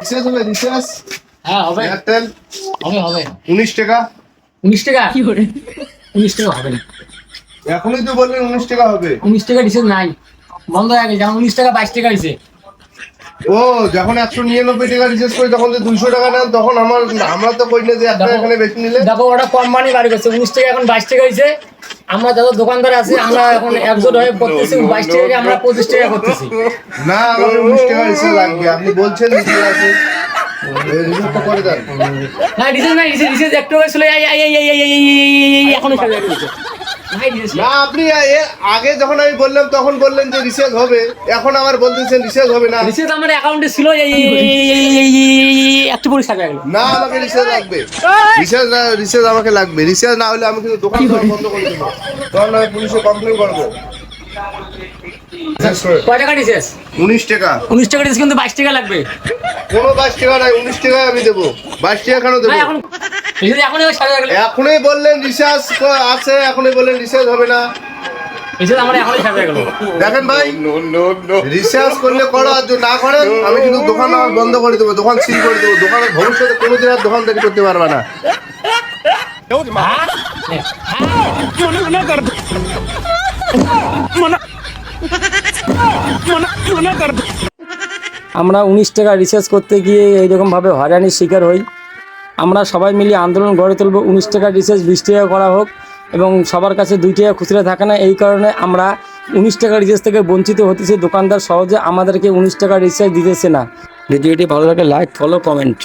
Recharge হবে recharge হ্যাঁ হবে। এয়ারটেল হবে হবে। উনিশ টাকা? উনিশ টাকা? উনিশ টাকা হবে না। এখনই তো বললেন উনিশ টাকা হবে। উনিশ টাকা রিচার্জ নাই। বন্ধ হয়ে গেছে যেমন উনিশ টাকা বাইশ টাকা হয়েছে ও যখন একশো নিরানব্বই টাকা রিচার্জ করি তখন যে দুইশো টাকা নেন তখন আমার আমরা তো করি না যে দেখো। এখানে বেশি নিলে দেখো ওটা কোম্পানি বাড়ি করছে। উনিশ টাকা এখন বাইশ টাকা হয়েছে আমরা যত দোকানদার আছি আমরা এখন একজোট হয়ে করতেছি বাইশ টাকা আমরা পঁচিশ টাকা করতেছি না উনিশ টাকা এসে লাগবে আপনি বলছেন না আপনি আগে যখন আমি বললাম তখন বললেন যে রিচার্জ হবে এখন আমার বলতেছেন রিচার্জ হবে না রিচার্জ আমার ছিল এই এই এই এই এই এই এই একটু পরে সাজা গেল। না আমাকে রিচার্জ লাগবে। রিচার্জ রিচার্জ আমাকে লাগবে। রিচার্জ না হলে আমি কিন্তু দোকান বন্ধ করে দেবো। তখন আমি পুলিশে কমপ্লেন করব। কয় টাকা রিচার্জ উনিশ টাকা। উনিশ টাকা রিচার্জ কিন্তু বাইশ টাকা লাগবে। কোনো বাইশ টাকা নাই উনিশ টাকায় আমি দেবো। বাইশ টাকা কেন দেবো? এখন এখনই বললেন রিচার্জ আছে এখনই বললেন রিচার্জ হবে না। দেখেন ভাই রিচার্জ করলে করো আর না করেন আমি কিন্তু দোকান আমার বন্ধ করে দেবো দোকান সিল করে দেবো দোকানের ভবিষ্যতে কোনোদিন আর দোকানদারি করতে পারবে না। আমরা উনিশ টাকা রিচার্জ করতে গিয়ে এইরকমভাবে হয়রানির শিকার হই। আমরা সবাই মিলে আন্দোলন গড়ে তুলব উনিশ টাকা রিচার্জ বিশ টাকা করা হোক। এবং সবার কাছে দুই টাকা খুচরা থাকে না। এই কারণে আমরা উনিশ টাকা রিচার্জ থেকে বঞ্চিত হতেছি দোকানদার সহজে আমাদেরকে উনিশ টাকা রিচার্জ দিতেছে না। ভিডিওটি ভালো লাগে, লাইক ফলো কমেন্ট